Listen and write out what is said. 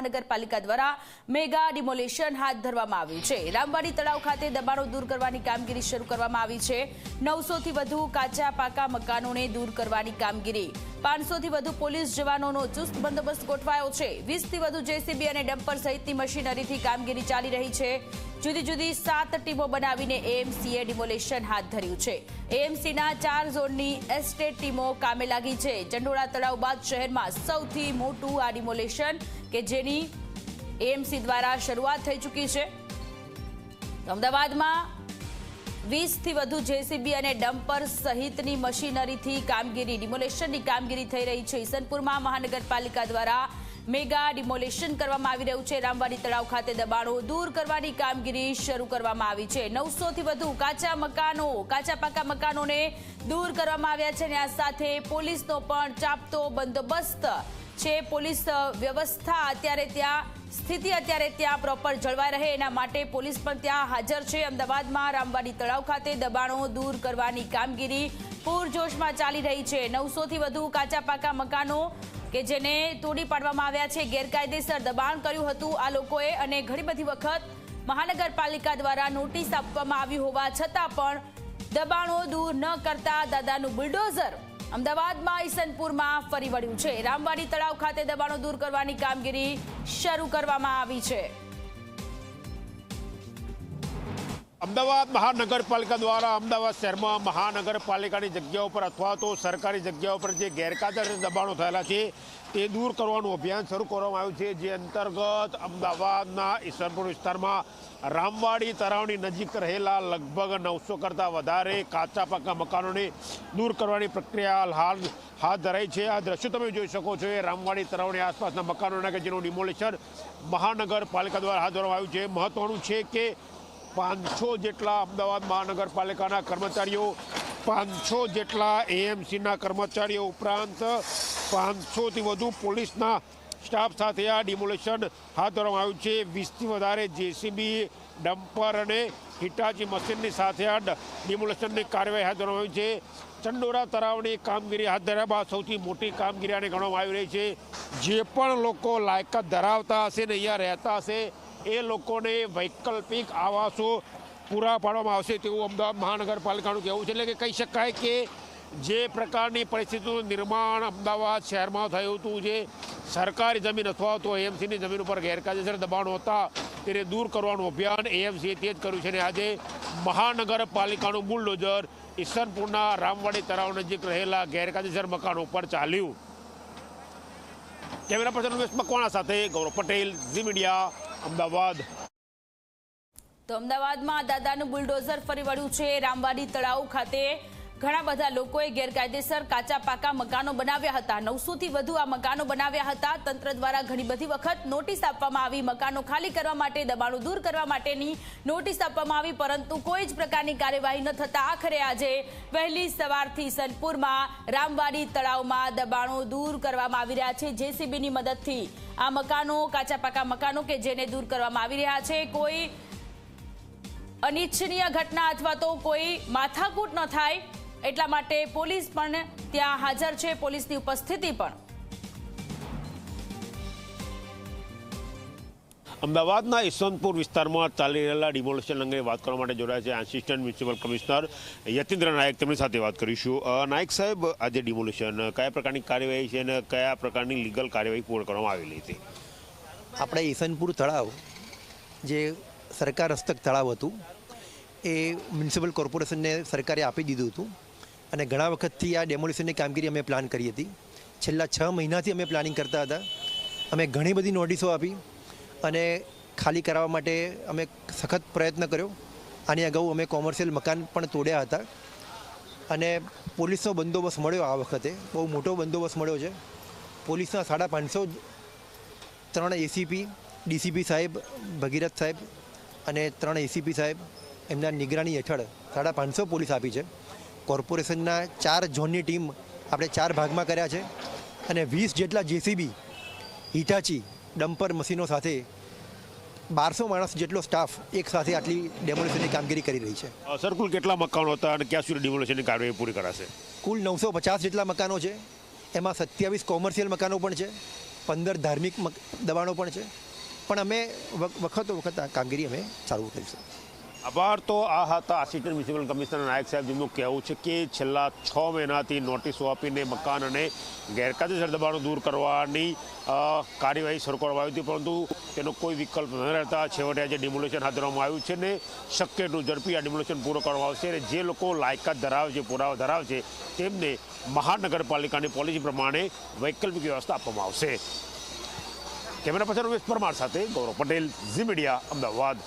મહાનગરપાલિકા દ્વારા mega demolition હાથ ધરવામાં આવ્યું છે. રામવાડી તળાવ ખાતે દબાણો દૂર કરવાની કામગીરી શરૂ કરવામાં આવી છે. નવસોથી વધુ કાચા પાકા મકાનોને દૂર કરવાની કામગીરી પાંચસોથી વધુ પોલીસ જવાનોનો ચુસ્ત બંદોબસ્ત ગોઠવાયો છે. વીસથી વધુ જેસીબી અને ડમ્પર સહિતની મશીનરીથી કામગીરી ચાલી રહી છે. જુદી જુદી સાત ટીમો બનાવીને એએમસીએ ડિમોલેશન હાથ ધર્યું છે. એએમસીના ચાર ઝોનની એસ્ટેટ ટીમો કામે લાગી છે. ચંડોળા તળાવ બાદ શહેરમાં સૌથી મોટું આ ડિમોલેશન કે જેની એએમસી દ્વારા શરૂઆત થઈ ચૂકી છે. અમદાવાદમાં વીસથી વધુ જેસીબી અને ડમ્પર સહિતની મશીનરીથી કામગીરી, ડિમોલેશનની કામગીરી થઈ રહી છે. ઈસનપુરમાં મહાનગરપાલિકા દ્વારા મેગા ડિમોલેશન કરવામાં આવી રહ્યું છે. રામવાડી તળાવ ખાતે દબાણો દૂર કરવાની કામગીરી શરૂ કરવામાં આવી છે. નવસોથી વધુ કાચા મકાનો, કાચા પાકા મકાનોને દૂર કરવામાં આવ્યા છે અને આ સાથે પોલીસનો પણ ચાપતો બંદોબસ્ત છે. પોલીસ વ્યવસ્થા અત્યારે ત્યાં, સ્થિતિ અત્યારે ત્યાં પ્રોપર જળવાઈ રહે એના માટે પોલીસ પણ ત્યાં હાજર છે. અમદાવાદમાં રામવાડી તળાવ ખાતે દબાણો દૂર કરવાની કામગીરી પૂરજોશમાં ચાલી રહી છે. નવસોથી વધુ કાચા પાકા મકાનો કે જેને તોડી પાડવામાં આવ્યા છે. ગેરકાયદેસર દબાણ કર્યું હતું આ લોકોએ અને ઘણી બધી વખત મહાનગરપાલિકા દ્વારા નોટિસ આપવામાં આવી હોવા છતાં પણ દબાણો દૂર ન કરતા દાદાનું બુલડોઝર અમદાવાદમાં ઈસનપુરમાં ફરી વળ્યું છે. રામવાડી તળાવ ખાતે દબાણો દૂર કરવાની કામગીરી શરૂ કરવામાં આવી છે. અમદાવાદ મહાનગરપાલિકા દ્વારા અમદાવાદ શહેરમાં મહાનગરપાલિકાની જગ્યાઓ ઉપર અથવા તો સરકારી જગ્યાઓ ઉપર જે ગેરકાયદે દબાણો થયેલા છે, તે દૂર કરવાનું અભિયાન શરૂ કરવામાં આવ્યું છે, જે અંતર્ગત અમદાવાદના ઈસરપુર વિસ્તારમાં રામવાડી તળાવની નજીક રહેલા લગભગ નવસો કરતાં વધારે કાચા પાકા મકાનોને દૂર કરવાની પ્રક્રિયા હાલ હાથ ધરાઈ છે. આ દ્રશ્યો તમે જોઈ શકો છો, એ રામવાડી તળાવની આસપાસના મકાનોના કે જેનું ડિમોલિશન મહાનગરપાલિકા દ્વારા હાથ ધરવામાં આવ્યું છે. મહત્વનું છે કે પાંચસો જેટલા અમદાવાદ મહાનગરપાલિકાના કર્મચારીઓ, પાંચસો જેટલા એએમસીના કર્મચારીઓ ઉપરાંત પાંચસોથી વધુ પોલીસના સ્ટાફ સાથે આ ડિમોલેશન હાથ ધરવામાં આવ્યું છે. વીસથી વધારે જેસીબી, ડમ્પર અને હિટાચી મશીનની સાથે આ ડિમોલેશનની કાર્યવાહી હાથ ધરવામાં આવી છે. ચંડોરા તળાવની કામગીરી હાથ ધર્યા બાદ સૌથી મોટી કામગીરી આને ગણવામાં આવી રહી છે. જે પણ લોકો લાયકાત ધરાવતા હશે ને અહીંયા રહેતા હશે એ લોકોને વૈકલ્પિક આવાસો પૂરા પાડવામાં આવશે તેવું અમદાવાદ મહાનગરપાલિકાનું કહેવું છે. એટલે કે કહી શકાય કે જે પ્રકારની પરિસ્થિતિનું નિર્માણ અમદાવાદ શહેરમાં થયું હતું, જે સરકારી જમીન અથવા તો એએમસીની જમીન ઉપર ગેરકાયદેસર દબાણો હતા તેને દૂર કરવાનું અભિયાન એએમસીએ તે જ કર્યું છે. અને આજે મહાનગરપાલિકાનું બુલડોઝર ઈસનપુરના રામવાડી તળાવ નજીક રહેલા ગેરકાયદેસર મકાનો ઉપર ચાલ્યું. કેમેરા પર્સન ઉમેશ મકવાણા સાથે ગૌરવ પટેલ, ઝી મીડિયા અમદાવાદ. તો અમદાવાદમાં દાદાનું બુલડોઝર ફરી વળ્યું છે. રામવાડી તળાવ ખાતે ઘણા બધા લોકોએ ગેરકાયદેસર કાચા પાકા મકાનો બનાવ્યા હતા. નવસોથી વધુ આ મકાનો બનાવ્યા હતા. તંત્ર દ્વારા ઘણી બધી વખત નોટિસ આપવામાં આવી મકાનો ખાલી કરવા માટે, દબાણો દૂર કરવા માટેની નોટિસ આપવામાં આવી, પરંતુ કોઈ જ પ્રકારની કાર્યવાહી ન થતા આખરે આજે વહેલી સવારથી સનપુરમાં રામવાડી તળાવમાં દબાણો દૂર કરવામાં આવી રહ્યા છે. જેસીબીની મદદથી આ મકાનો, કાચા પાકા મકાનો કે જેને દૂર કરવામાં આવી રહ્યા છે, કોઈ અનિચ્છનીય ઘટના અથવા તો કોઈ માથાકૂટ ન થાય એટલા માટે પોલીસ પણ ત્યાં હાજર છે. પોલીસની ઉપસ્થિતિ પણ. અમદાવાદના યશવંતપુર વિસ્તારમાં ચાલી રહેલા ડિમોલિશન અંગે વાત કરવા માટે જોડાયા છે assistant municipal commissioner Yatindra Nayak. તેમની સાથે વાત કરીશું. અ, નાયક સાહેબ આજે ડિમોલિશન કયા પ્રકારની કાર્યવાહી છે અને કયા પ્રકારની લીગલ કાર્યવાહી પૂર્ણ કરવામાં આવેલી હતી? આપણે ઈસનપુર તળાવ જે સરકાર હસ્તક તળાવ હતું એ મ્યુનિસિપલ કોર્પોરેશનને સરકારે આપી દીધું હતું. અને ઘણા વખતથી આ ડેમોલિશનની કામગીરી અમે પ્લાન કરી હતી. છેલ્લા છ મહિનાથી અમે પ્લાનિંગ કરતા હતા. અમે ઘણી બધી નોટિસો આપી અને ખાલી કરાવવા માટે અમે સખત પ્રયત્ન કર્યો. આની અગાઉ અમે કોમર્શિયલ મકાન પણ તોડ્યા હતા. અને પોલીસનો બંદોબસ્ત મળ્યો આ વખતે. બહુ મોટો બંદોબસ્ત મળ્યો છે. પોલીસના સાડા પાંચસો ત્રણ એસીપી ડીસીપી સાહેબ, ભગીરથ સાહેબ અને ત્રણ એસીપી સાહેબ એમના નિગરાની હેઠળ સાડા પાંચસો પોલીસ આપી છે. કોર્પોરેશનના ચાર ઝોનની ટીમ આપણે ચાર ભાગમાં કર્યા છે અને વીસ જેટલા જેસીબી હિટાચી ડમ્પર મશીનો સાથે બારસો માણસ જેટલો સ્ટાફ એક સાથે આટલી ડેમોલિશનની કામગીરી કરી રહી છે. સર કુલ કેટલા મકાનો હતા અને ક્યાં સુધી ડિમોલેશનની કાર્યવાહી પૂરી કરાશે? કુલ નવસો પચાસ જેટલા મકાનો છે. એમાં સત્યાવીસ કોમર્શિયલ મકાનો પણ છે. પંદર ધાર્મિક મક- દબાણો પણ છે. પણ અમે વખ- વખતો વખત આ કામગીરી અમે ચાલુ કરીશું આભાર તો આ હતા આસિસ્ટન્ટ મ્યુનિસિપલ કમિશનર નાયક સાહેબ, જેમનું કહેવું છે કે છેલ્લા છ મહિનાથી નોટિસો આપીને મકાન અને ગેરકાયદેસર દબાણો દૂર કરવાની કાર્યવાહી શરૂ કરવામાં આવી હતી, પરંતુ તેનો કોઈ વિકલ્પ ન રહેતા છેવટે આજે ડિમોલેશન હાથ ધરવામાં આવ્યું છે ને શક્ય એટલું ઝડપી આ ડિમોલેશન પૂરો કરવામાં આવશે અને જે લોકો લાયકાત ધરાવે છે, પુરાવા ધરાવે છે, તેમને મહાનગરપાલિકાની પોલિસી પ્રમાણે વૈકલ્પિક વ્યવસ્થા આપવામાં આવશે. કેમેરા પર્સન ઉમેશ પરમાર સાથે ગૌરવ પટેલ, ઝી મીડિયા, અમદાવાદ.